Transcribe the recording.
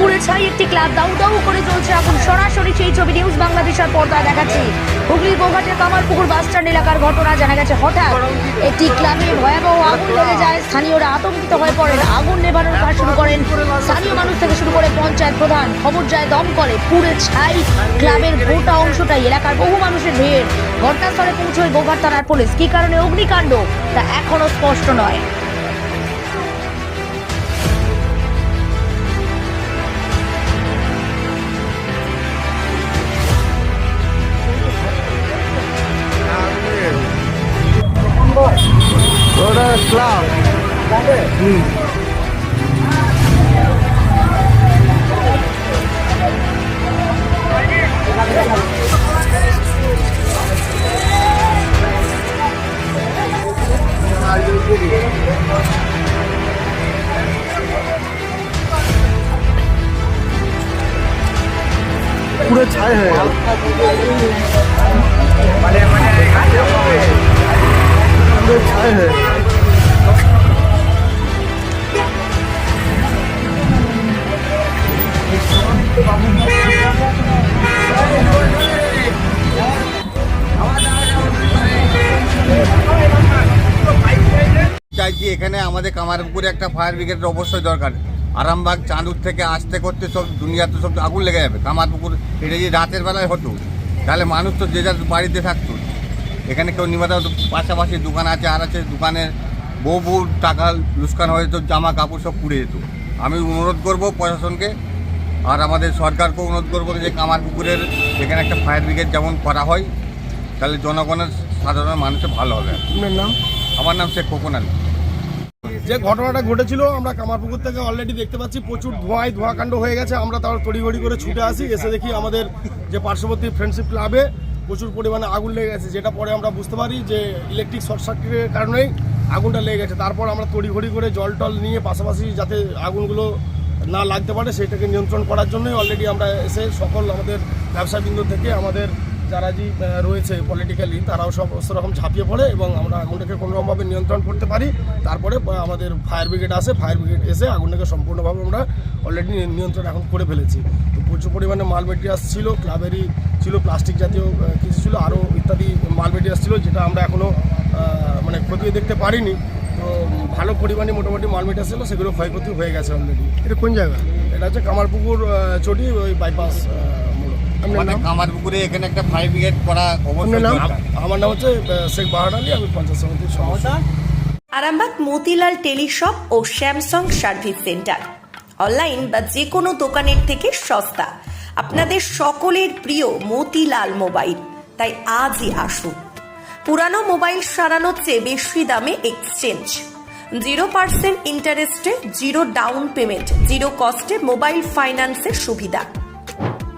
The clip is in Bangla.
পুড়ে ছাই, একটি ক্লাব দাউ দাউ করে চলছে এখন সরাসরি সেই ছবি নিউজ বাংলাদেশের পর্দায় দেখাচ্ছি। হুগলির গোঘাটের কামারপুকুর বাস স্ট্যান্ড এলাকার ঘটনা জানা গেছে। হঠাৎ একটি ক্লাবে ভয়াবহ আগুন লেগে যায়। স্থানীয়রা আতঙ্কিত হয়ে পড়েন। আগুন নেভানোর কাজ শুরু করেন। স্থানীয় মানুষ থেকে শুরু করে পঞ্চায়েত প্রধান। খবর যায় দম করে। পুড়ে ছাই ক্লাবের গোটা অংশটাই এলাকার বহু মানুষের ভিড়। ঘটনাস্থলে পৌঁছয় গোঘাট থানার পুলিশ। কি কারণে অগ্নিকাণ্ড? তা এখনও স্পষ্ট নয়। ওটা ক্লাব হুম পুরো ছাই হয়ে গেল। পুরো চাইছি এখানে আমাদের কামারপুকুরে একটা ফায়ার ব্রিগেডের অবশ্যই দরকার। আরামবাগ চাঁদুর থেকে আসতে করতে সব দুনিয়াতে সব আগুন লেগে যাবে। কামারপুকুর এটা যদি রাতের বেলায় হতো তাহলে মানুষ তো যে যার বাড়িতে থাকতো। এখানে কেউ নিমাতা পাশাপাশি দোকান আছে আর আছে দোকানে বহু বহু টাকা লুস্কান হয়ে যেত জামা কাপড় সব পুড়ে যেত। আমি অনুরোধ করব প্রশাসনকে আর আমাদের সরকারকে অনুরোধ করব যে কামারপুকুরের এখানে একটা ফায়ার ব্রিগেড যেমন করা হয় তাহলে জনগণের সাধারণ মানুষের ভালো হবে। আপনার নাম? আমার নাম শেখ খোকন আলী। যে ঘটনাটা ঘটেছিল, আমরা কামারপুকুর থেকে অলরেডি দেখতে পাচ্ছি, প্রচুর ধোঁয়ায় ধোঁয়াকাণ্ড হয়ে গেছে, আমরা তার তড়িঘড়ি করে ছুটে আসি, এসে দেখি আমাদের যে পার্শ্ববর্তী ফ্রেন্ডশিপ ক্লাবে প্রচুর পরিমাণে আগুন লেগে গেছে, যেটা পরে আমরা বুঝতে পারি যে ইলেকট্রিক শর্ট সার্কিটের কারণেই আগুনটা লেগে গেছে। তারপর আমরা তড়িঘড়ি করে জল টল নিয়ে পাশাপাশি যাতে আগুনগুলো না লাগতে পারে, সেটাকে নিয়ন্ত্রণ করার জন্যই অলরেডি আমরা এসে সকল আমাদের ব্যবসাবৃন্দ থেকে আমাদের যারা যে রয়েছে পলিটিক্যালি তারাও সব রকম ঝাঁপিয়ে পড়ে এবং আমরা আগুনটাকে কোনোরকমভাবে নিয়ন্ত্রণ করতে পারি। তারপরে আমাদের ফায়ার ব্রিগেড আসে ফায়ার ব্রিগেড এসে আগুনটাকে সম্পূর্ণভাবে আমরা অলরেডি নিয়ন্ত্রণ এখন করে ফেলেছি। তো প্রচুর পরিমাণে মাল মেটেরিয়ালস ছিল ক্লাবেরই ছিল প্লাস্টিক জাতীয় কিছু ছিল আরও ইত্যাদি মাল মেটেরিয়ালস ছিল যেটা আমরা এখনও মানে খতিয়ে দেখতে পারিনি। তো ভালো পরিমাণে মোটামুটি মাল মেটেরিয়ালস ছিল সেগুলো ক্ষয়ক্ষতি হয়ে গেছে অলরেডি এটা কোন জায়গা? এটা হচ্ছে কামারপুকুর চটি ওই বাইপাস আমাদের নাম কামারপুকুরে এখানে একটা ফায়ার ব্রিগেড করা অবশ্যই। আমার নাম হচ্ছে শেখ বাহার আলী আমি পঞ্চায়েত সমিতির সদস্য। আরামবাগ মতিলাল টেলিশপ ও স্যামসাং সার্ভিস সেন্টার। অনলাইন বা যে কোনো দোকানের থেকে সস্তা। আপনাদের সকলের প্রিয় মতিলাল মোবাইল। তাই আজই আসুন। পুরানো মোবাইল সারানোর চেয়ে বেশি দামে এক্সচেঞ্জ জিরো পার্সেন্ট ইন্টারেস্টে জিরো ডাউন পেমেন্ট জিরো কস্টে মোবাইল ফাইন্যান্সের সুবিধা।